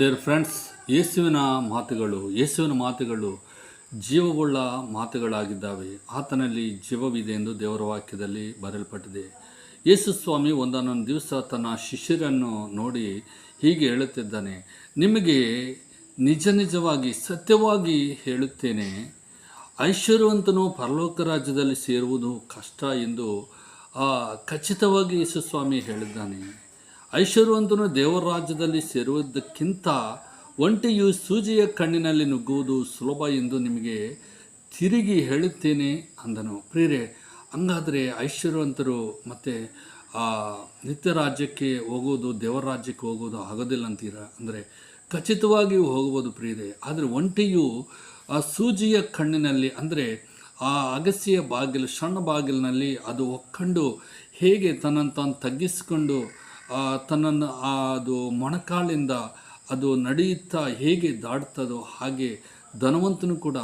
Dear friends ಯೇಸುವಿನ ಮಾತುಗಳು ಯೇಸುವಿನ ಮಾತುಗಳು ಜೀವವುಳ್ಳ ಮಾತುಗಳಾಗಿದ್ದಾವೆ. ಆತನಲ್ಲಿ ಜೀವವಿದೆ ಎಂದು ದೇವರ ವಾಕ್ಯದಲ್ಲಿ ಬರೆಯಲ್ಪಟ್ಟಿದೆ. ಯೇಸು ಸ್ವಾಮಿ ಒಂದೊಂದೊಂದು ದಿವಸ ತನ್ನ ಶಿಷ್ಯರನ್ನು ನೋಡಿ ಹೀಗೆ ಹೇಳುತ್ತಿದ್ದಾನೆ, ನಿಮಗೆ ನಿಜ ನಿಜವಾಗಿ ಸತ್ಯವಾಗಿ ಹೇಳುತ್ತೇನೆ. ಐಶ್ವರ್ಯವಂತನು ಪರಲೋಕ ರಾಜ್ಯದಲ್ಲಿ ಸೇರುವುದು ಕಷ್ಟ ಎಂದು ಖಚಿತವಾಗಿ ಯೇಸು ಸ್ವಾಮಿ ಹೇಳಿದ್ದಾನೆ. ಐಶ್ವರ್ಯವಂತನು ದೇವರ ರಾಜ್ಯದಲ್ಲಿ ಸೇರುವುದಕ್ಕಿಂತ ಒಂಟಿಯು ಸೂಜಿಯ ಕಣ್ಣಿನಲ್ಲಿ ನುಗ್ಗುವುದು ಸುಲಭ ಎಂದು ನಿಮಗೆ ತಿರುಗಿ ಹೇಳುತ್ತೇನೆ ಅಂದನು. ಪ್ರಿಯರೇ, ಹಂಗಾದರೆ ಐಶ್ವರ್ಯವಂತರು ಮತ್ತು ಆ ನಿತ್ಯ ರಾಜ್ಯಕ್ಕೆ ಹೋಗೋದು ದೇವರ ರಾಜ್ಯಕ್ಕೆ ಹೋಗೋದು ಆಗೋದಿಲ್ಲ ಅಂತೀರ? ಅಂದರೆ ಖಚಿತವಾಗಿ ಹೋಗ್ಬೋದು ಪ್ರಿಯರೇ, ಆದರೆ ಒಂಟಿಯು ಆ ಸೂಜಿಯ ಕಣ್ಣಿನಲ್ಲಿ, ಅಂದರೆ ಆ ಅಗಸಿಯ ಬಾಗಿಲು, ಸಣ್ಣ ಬಾಗಿಲಿನಲ್ಲಿ ಅದು ಒಕ್ಕೊಂಡು ಹೇಗೆ ತನ್ನನ್ನು ತಾನು ತಗ್ಗಿಸಿಕೊಂಡು ತನ್ನನ್ನು ಅದು ಮೊಣಕಾಲಿಂದ ಅದು ನಡೆಯುತ್ತಾ ಹೇಗೆ ದಾಡ್ತದೋ ಹಾಗೆ ಧನವಂತನು ಕೂಡ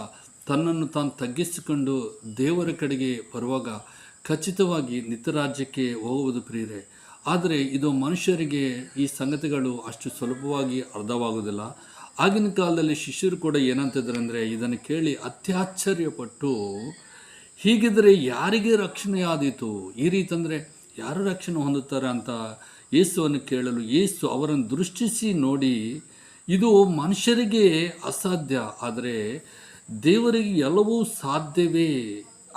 ತನ್ನನ್ನು ತಾನು ತಗ್ಗಿಸಿಕೊಂಡು ದೇವರ ಕಡೆಗೆ ಬರುವಾಗ ಖಚಿತವಾಗಿ ನಿತ್ಯರಾಜ್ಯಕ್ಕೆ ಹೋಗುವುದು ಪ್ರಿಯರೆ. ಆದರೆ ಇದು ಮನುಷ್ಯರಿಗೆ ಈ ಸಂಗತಿಗಳು ಅಷ್ಟು ಸುಲಭವಾಗಿ ಅರ್ಥವಾಗುವುದಿಲ್ಲ ಆಗಿನ ಕಾಲದಲ್ಲಿ ಶಿಷ್ಯರು ಕೂಡ ಏನಂತಿದ್ದಾರೆ ಅಂದರೆ ಇದನ್ನು ಕೇಳಿ ಅತ್ಯಾಶ್ಚರ್ಯಪಟ್ಟು ಹೀಗಿದ್ದರೆ ಯಾರಿಗೆ ರಕ್ಷಣೆ ಆದೀತು ಈ ರೀತಿ ಅಂದರೆ ಯಾರು ರಕ್ಷಣೆ ಹೊಂದುತ್ತಾರೆ ಅಂತ ಯೇಸುವನ್ನು ಕೇಳಲು ಯೇಸು ಅವರನ್ನು ದೃಷ್ಟಿಸಿ ನೋಡಿ, ಇದು ಮನುಷ್ಯರಿಗೆ ಅಸಾಧ್ಯ, ಆದರೆ ದೇವರಿಗೆ ಎಲ್ಲವೂ ಸಾಧ್ಯವೇ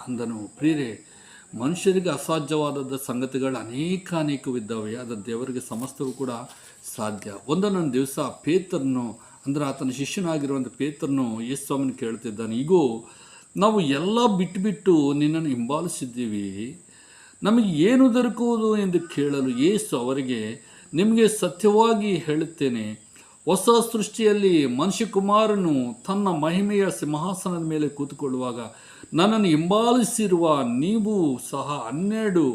ಅಂದನು. ಪ್ರಿಯರೇ, ಮನುಷ್ಯರಿಗೆ ಅಸಾಧ್ಯವಾದ ಸಂಗತಿಗಳು ಅನೇಕ ಅನೇಕವಿದ್ದಾವೆ ಆದರೆ ದೇವರಿಗೆ ಸಮಸ್ತವೂ ಕೂಡ ಸಾಧ್ಯ. ಒಂದೊಂದೊಂದು ದಿವಸ ಪೇತರನ್ನು ಅಂದರೆ ಆತನ ಶಿಷ್ಯನಾಗಿರುವಂಥ ಪೇತರನ್ನು ಯೇಸ್ವಾಮಿನ ಕೇಳ್ತಿದ್ದಾನೆ ಈಗೂ ನಾವು ಎಲ್ಲ ಬಿಟ್ಟುಬಿಟ್ಟು ನಿನ್ನನ್ನು ಹಿಂಬಾಲಿಸಿದ್ದೀವಿ. ನಮಗೆ ಏನು ದೊರಕುವುದು ಎಂದು ಕೇಳಲು ಯೇಸು ಅವರಿಗೆ, ನಿಮಗೆ ಸತ್ಯವಾಗಿ ಹೇಳುತ್ತೇನೆ, ಹೊಸ ಸೃಷ್ಟಿಯಲ್ಲಿ ಮನುಷ್ಯಕುಮಾರನು ತನ್ನ ಮಹಿಮೆಯ ಸಿಂಹಾಸನದ ಮೇಲೆ ಕೂತುಕೊಳ್ಳುವಾಗ ನನ್ನನ್ನು ಹಿಂಬಾಲಿಸಿರುವ ನೀವು ಸಹ ಹನ್ನೆರಡು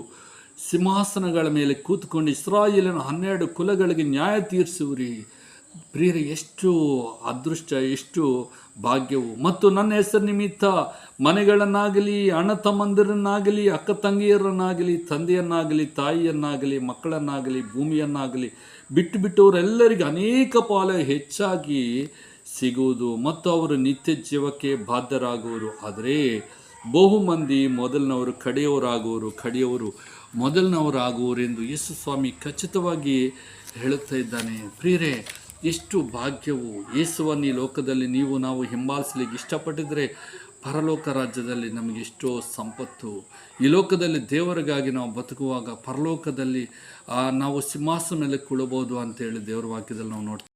ಸಿಂಹಾಸನಗಳ ಮೇಲೆ ಕೂತ್ಕೊಂಡು ಇಸ್ರಾಯೇಲಿನ ಹನ್ನೆರಡು ಕುಲಗಳಿಗೆ ನ್ಯಾಯ ತೀರಿಸುವಿರಿ ಪ್ರಿಯರೇ, ಎಷ್ಟು ಅದೃಷ್ಟ, ಎಷ್ಟು ಭಾಗ್ಯವು. ಮತ್ತು ನನ್ನ ಹೆಸರು ನಿಮಿತ್ತ ಮನೆಗಳನ್ನಾಗಲಿ, ಅಣ್ಣ ತಮ್ಮಂದಿರನ್ನಾಗಲಿ, ಅಕ್ಕ ತಂಗಿಯರನ್ನಾಗಲಿ, ತಂದೆಯನ್ನಾಗಲಿ, ತಾಯಿಯನ್ನಾಗಲಿ, ಮಕ್ಕಳನ್ನಾಗಲಿ, ಭೂಮಿಯನ್ನಾಗಲಿ, ಬಿಟ್ಟು ಬಿಟ್ಟವರೆಲ್ಲರಿಗೆ ಅನೇಕ ಪಾಲ ಹೆಚ್ಚಾಗಿ ಸಿಗುವುದು ಮತ್ತು ಅವರು ನಿತ್ಯ ಜೀವಕ್ಕೆ ಬಾಧ್ಯರಾಗುವರು. ಆದರೆ ಬಹು ಮಂದಿ ಮೊದಲಿನವರು ಕಡೆಯವರಾಗುವರು, ಕಡೆಯವರು ಮೊದಲಿನವರಾಗುವರು ಎಂದು ಯೇಸು ಸ್ವಾಮಿ ಖಚಿತವಾಗಿ ಹೇಳುತ್ತಾ ಇದ್ದಾನೆ. ಪ್ರಿಯರೇ ಎಷ್ಟು ಭಾಗ್ಯವು ಯೇಸುವನ್ನು ಈ ಲೋಕದಲ್ಲಿ ನೀವು ನಾವು ಹಿಂಬಾಲಿಸಲಿಕ್ಕೆ ಇಷ್ಟಪಟ್ಟಿದರೆ ಪರಲೋಕ ರಾಜ್ಯದಲ್ಲಿ ನಮಗೆ ಎಷ್ಟೋ ಸಂಪತ್ತು. ಈ ಲೋಕದಲ್ಲಿ ದೇವರಿಗಾಗಿ ನಾವು ಬದುಕುವಾಗ ಪರಲೋಕದಲ್ಲಿ ನಾವು ಸಿಂಹಾಸನ ಮೇಲೆ ಕುಳಬಹುದು ಅಂತೇಳಿ ದೇವರ ವಾಕ್ಯದಲ್ಲಿ ನಾವು ನೋಡ್ತೀವಿ.